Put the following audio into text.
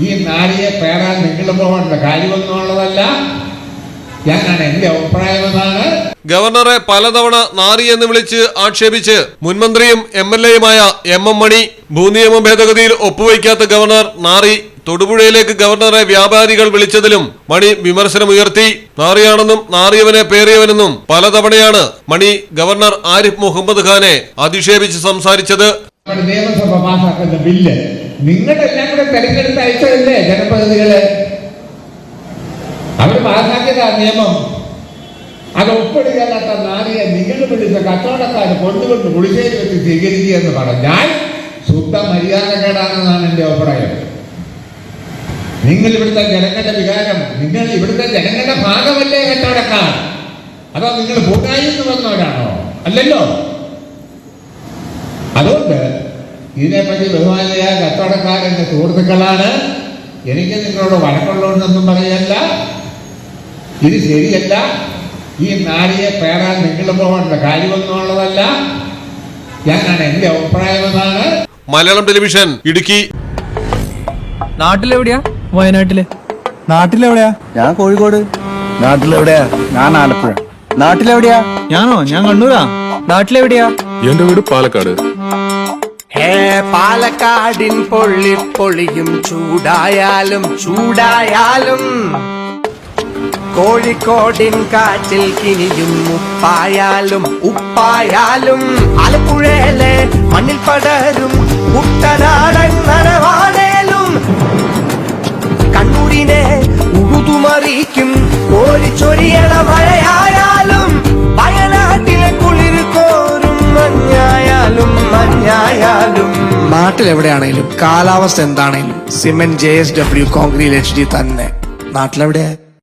ഈ നാരിയെ പേരാൻ നിങ്ങൾ പോകേണ്ട കാര്യമൊന്നുമുള്ളതല്ല ഞാനാണ് എന്റെ അഭിപ്രായം എന്നാണ് ഗവർണറെ പലതവണ നാറി എന്ന് വിളിച്ച് ആക്ഷേപിച്ച് മുൻമന്ത്രിയും എം എൽ എയുമായ എം എം മണി ഭൂനിയമ ഭേദഗതിയിൽ ഒപ്പുവയ്ക്കാത്ത ഗവർണർ നാറി തൊടുപുഴയിലേക്ക് ഗവർണറെ വ്യാപാരികൾ വിളിച്ചതിലും മണി വിമർശനമുയർത്തി നാറിയാണെന്നും നാറിയവനെ പേറിയവനെന്നും പലതവണയാണ് മണി ഗവർണർ ആരിഫ് മുഹമ്മദ് ഖാനെ അധിക്ഷേപിച്ച് സംസാരിച്ചത്. നിയമസഭ പാസാക്കുന്ന ബില്ല് നിങ്ങളെല്ലാം കൂടെ തെരഞ്ഞെടുത്ത് അയച്ചതല്ലേ ജനപ്രതിനിധികൾ? അവർ ആ നിയമം. അത് ഒപ്പിടുകയല്ലാത്ത നാരിയെ നിങ്ങൾ വിളിച്ച കച്ചവടക്കാർ കൊണ്ടുകൊണ്ട് പുളിശ്ശേരി വെച്ച് സ്വീകരിക്കുക എന്ന് പറഞ്ഞാൽ ശുദ്ധ മര്യാദകേടാണെന്നാണ് എന്റെ അഭിപ്രായം. നിങ്ങൾ ഇവിടുത്തെ ജനങ്ങളുടെ വികാരം നിങ്ങൾ ഇവിടുത്തെ ജനങ്ങളുടെ ഭാഗമല്ലേ കച്ചവടക്കാർ? അതോ നിങ്ങൾ പൂട്ടായിന്ന് വന്നവരാണോ? അല്ലല്ലോ. അതുകൊണ്ട് ഇതിനെപ്പറ്റി ബഹുമാനിയായ കച്ചവടക്കാരന്റെ സുഹൃത്തുക്കളാണ്. എനിക്ക് നിങ്ങളോട് വഴക്കുള്ളതെന്നൊന്നും പറയല്ല. ഇത് ശരിയല്ല. ഈ നാടിയെ പേരാൻ നിങ്ങൾ പോകേണ്ട കാര്യമൊന്നുമുള്ളതല്ല ഞാനാണ് എന്റെ അഭിപ്രായം എന്നാണ് മലയാളം ടെലിവിഷൻ ഇടുക്കി. നാട്ടിലെവിടെയാ? വയനാട്ടിൽ. നാട്ടിലെവിടെയാ? ഞാൻ കോഴിക്കോട്. നാട്ടിലെവിടെയാ? ഞാൻ ആലപ്പുഴ. നാട്ടിലെവിടെയാ? ഞാനോ? ഞാൻ കണ്ണൂരാ. നാട്ടിലെവിടെയാ? എന്റെ വീട് പാലക്കാട്. പാലക്കാടിൻ പൊള്ളി പൊളിയും ചൂടായാലും ചൂടായാലും. കോഴിക്കോടിൻ കാറ്റിൽ കിനിയും ഉപ്പായാലും ഉപ്പായാലും. ആലപ്പുഴയിലെ മണ്ണിൽ പടരും കുട്ടനാടൻ നനവാടേലും കണ്ണൂരിനെ ഉഴുതുമറിയിക്കും കോരിച്ചൊരിയണ മഴയായാലും നാട്ടിലെവിടെയാണേലും കാലാവസ്ഥ എന്താണേലും cement J S W concrete H D തന്നെ. നാട്ടിലെവിടെയാ?